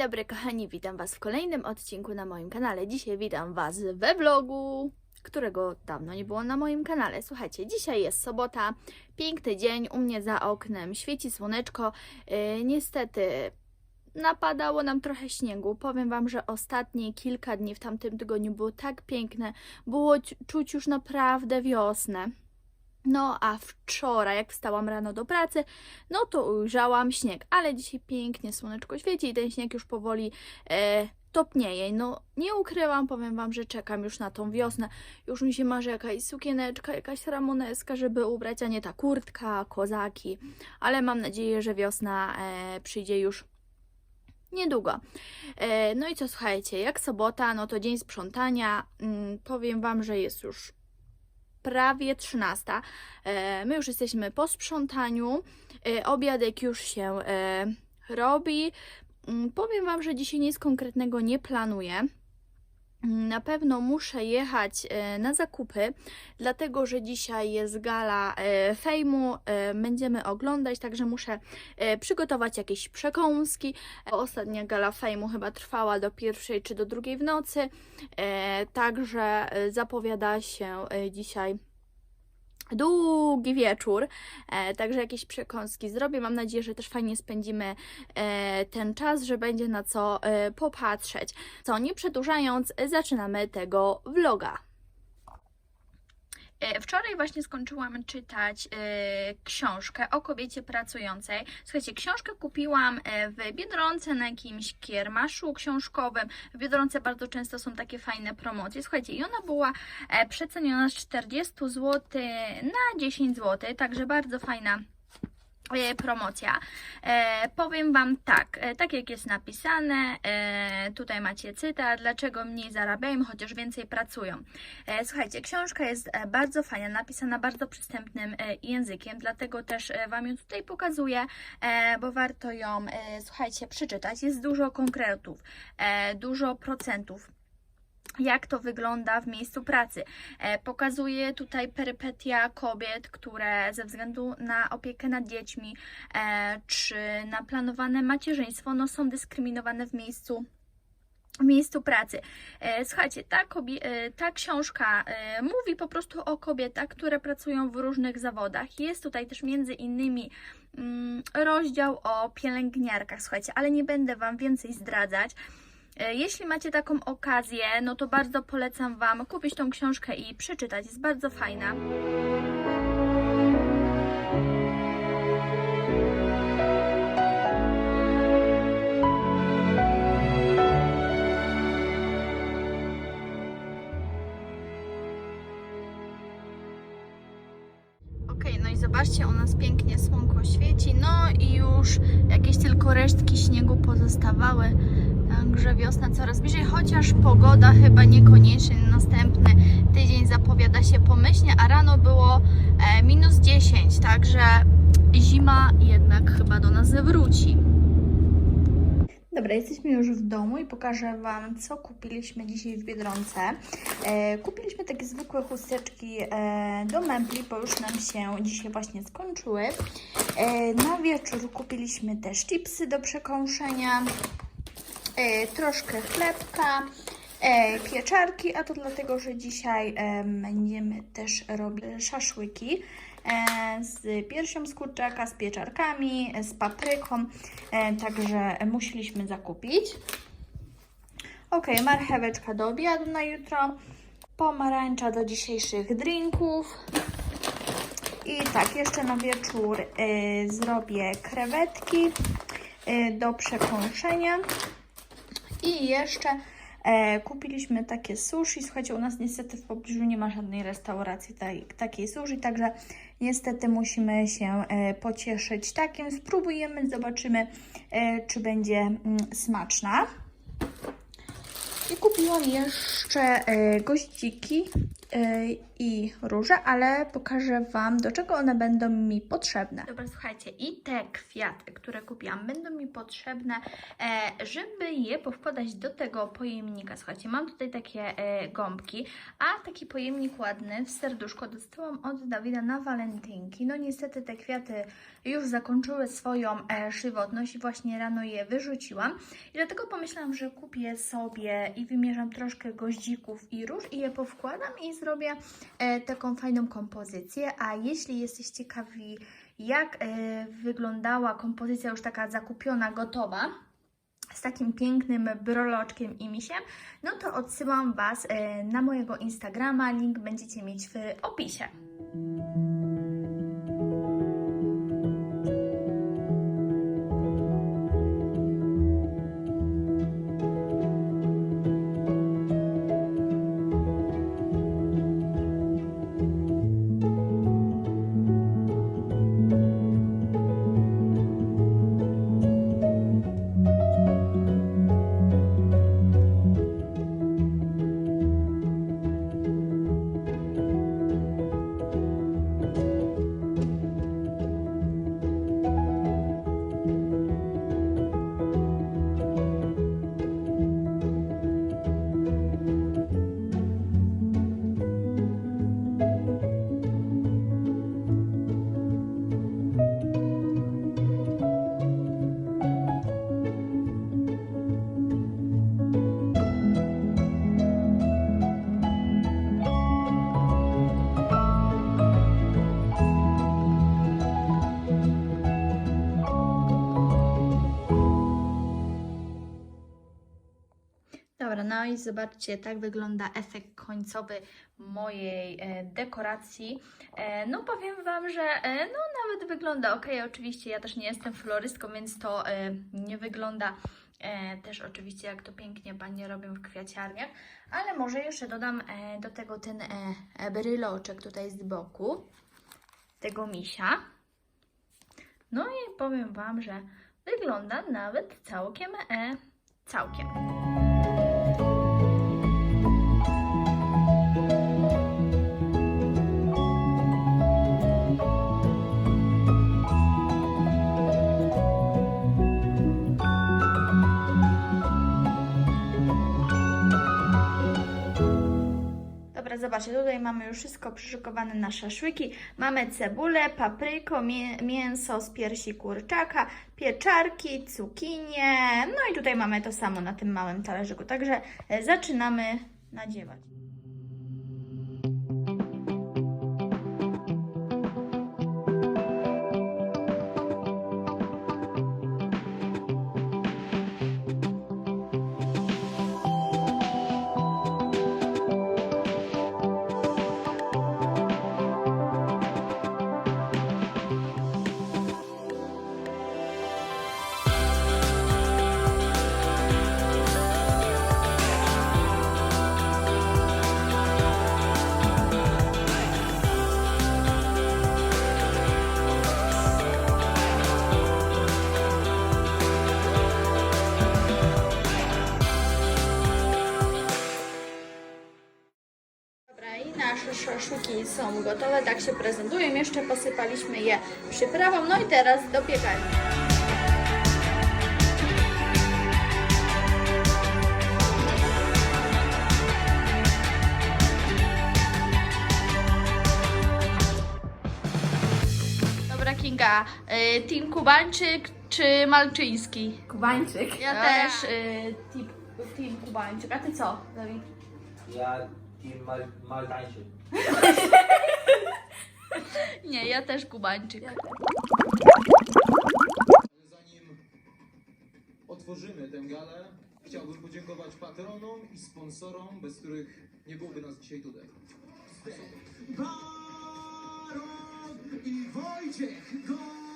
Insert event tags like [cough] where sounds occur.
dobry kochani, witam Was w kolejnym odcinku na moim kanale. Dzisiaj witam Was we vlogu, którego dawno nie było na moim kanale. Słuchajcie, dzisiaj jest sobota, piękny dzień, u mnie za oknem świeci słoneczko. Yy, niestety napadało nam trochę śniegu. Powiem Wam, że ostatnie kilka dni w tamtym tygodniu było tak piękne, było czuć już naprawdę wiosnę. No a wczoraj, jak wstałam rano do pracy, no to ujrzałam śnieg, ale dzisiaj pięknie słoneczko świeci i ten śnieg już powoli e, topnieje. No nie ukrywam, powiem Wam, że czekam już na tą wiosnę. Już mi się marzy jakaś sukieneczka, jakaś ramoneska, żeby ubrać, a nie ta kurtka, kozaki. Ale mam nadzieję, że wiosna e, przyjdzie już niedługo. E, no i co, słuchajcie, jak sobota, no to dzień sprzątania. Mm, powiem Wam, że jest już prawie 13. E, My już jesteśmy po sprzątaniu. E, Obiadek już się e, robi. Mm, Powiem Wam, że dzisiaj nic konkretnego nie planuję. Na pewno muszę jechać e, na zakupy, dlatego że dzisiaj jest gala e, fejmu. e, Będziemy oglądać, także muszę przygotować jakieś przekąski. Ostatnia gala fejmu chyba trwała do pierwszej czy do drugiej w nocy, także zapowiada się dzisiaj długi wieczór, e, także jakieś przekąski zrobię. Mam nadzieję, że też fajnie spędzimy e, ten czas, że będzie na co e, popatrzeć. Co, nie przedłużając, zaczynamy tego vloga. E, Wczoraj właśnie skończyłam czytać e, książkę o kobiecie pracującej. Słuchajcie, książkę kupiłam e, w Biedronce na jakimś kiermaszu książkowym. W Biedronce bardzo często są takie fajne promocje. Słuchajcie, i ona była przeceniona z 40 zł na 10 zł, także bardzo fajna promocja. E, powiem Wam tak, e, tak jak jest napisane, e, tutaj macie cytat, dlaczego mniej zarabiają, chociaż więcej pracują. E, słuchajcie, książka jest e, bardzo fajna, napisana bardzo przystępnym e, językiem, dlatego też e, Wam ją tutaj pokazuję, e, bo warto ją, e, słuchajcie, przeczytać. Jest dużo konkretów, e, dużo procentów jak to wygląda w miejscu pracy. E, Pokazuje tutaj perypetia kobiet, które ze względu na opiekę nad dziećmi e, czy na planowane macierzyństwo no, są dyskryminowane w miejscu w miejscu pracy. E, Słuchajcie, ta, ta książka mówi po prostu o kobietach, które pracują w różnych zawodach. Jest tutaj też między innymi mm, rozdział o pielęgniarkach, słuchajcie, ale nie będę Wam więcej zdradzać. E, Jeśli macie taką okazję, no to bardzo polecam Wam kupić tą książkę i przeczytać. Jest bardzo fajna. No zobaczcie, u nas pięknie słonko świeci, no i już jakieś tylko resztki śniegu pozostawały, także wiosna coraz bliżej, chociaż pogoda chyba niekoniecznie na następny tydzień zapowiada się pomyślnie, a rano było e, minus 10, także zima jednak chyba do nas wróci. Dobra, jesteśmy już w domu i pokażę Wam, co kupiliśmy dzisiaj w Biedronce. E, kupiliśmy takie zwykłe chusteczki e, do mebli, bo już nam się dzisiaj właśnie skończyły. Na wieczór kupiliśmy też chipsy do przekąszenia, troszkę chlebka, e, pieczarki, a to dlatego, że dzisiaj e, będziemy też robić szaszłyki e, z piersią z kurczaka, z pieczarkami, e, z papryką, e, także musieliśmy zakupić. Ok, marcheweczka do obiadu na jutro, pomarańcza do dzisiejszych drinków. I tak, jeszcze na wieczór zrobię krewetki do przekąszenia. I jeszcze e, kupiliśmy takie sushi. Słuchajcie, u nas niestety w pobliżu nie ma żadnej restauracji taj, takiej sushi, także niestety musimy się e, pocieszyć takim. Spróbujemy, zobaczymy, e, czy będzie mm, smaczna. I kupiłam jeszcze e, goździki i róże, ale pokażę Wam, do czego one będą mi potrzebne. Dobra, słuchajcie, i te kwiaty, które kupiłam, będą mi potrzebne, e, żeby je powkładać do tego pojemnika. Słuchajcie, mam tutaj takie e, gąbki, a taki pojemnik ładny w serduszko dostałam od Dawida na walentynki. No niestety te kwiaty już zakończyły swoją e, żywotność i właśnie rano je wyrzuciłam. I dlatego pomyślałam, że kupię sobie i wymierzam troszkę goździków i róż i je powkładam i zrobię e, taką fajną kompozycję. A jeśli jesteście ciekawi, jak e, wyglądała kompozycja już taka zakupiona, gotowa, z takim pięknym broloczkiem i misiem, no to odsyłam Was e, na mojego Instagrama. Link będziecie mieć w opisie. Dobra, no i zobaczcie, tak wygląda efekt końcowy mojej e, dekoracji. E, no powiem Wam, że e, no nawet wygląda ok. Oczywiście ja też nie jestem florystką, więc to nie wygląda też oczywiście jak to pięknie Panie robią w kwiaciarniach. Ale może jeszcze dodam do tego ten bryloczek tutaj z boku tego misia. No i powiem Wam, że wygląda nawet całkiem, całkiem. Tutaj mamy już wszystko przyszykowane na szaszłyki. Mamy cebulę, papryko, mię mięso z piersi kurczaka, pieczarki, cukinie. No i tutaj mamy to samo na tym małym talerzyku. Także e, zaczynamy nadziewać. I nasze szaszłyki są gotowe, tak się prezentują. Jeszcze posypaliśmy je przyprawą, no i teraz do piekarni. Dobra, Kinga, y, team kubańczyk czy malczyński? Kubańczyk. Ja też y, team, team kubańczyk, a ty co, Dawid? Ja team mal, maltańczyk. [laughs] Nie, ja też kubańczyk. Zanim otworzymy tę galę, chciałbym podziękować patronom i sponsorom, bez których nie byłoby nas dzisiaj tutaj. Baron i Wojciech Gol!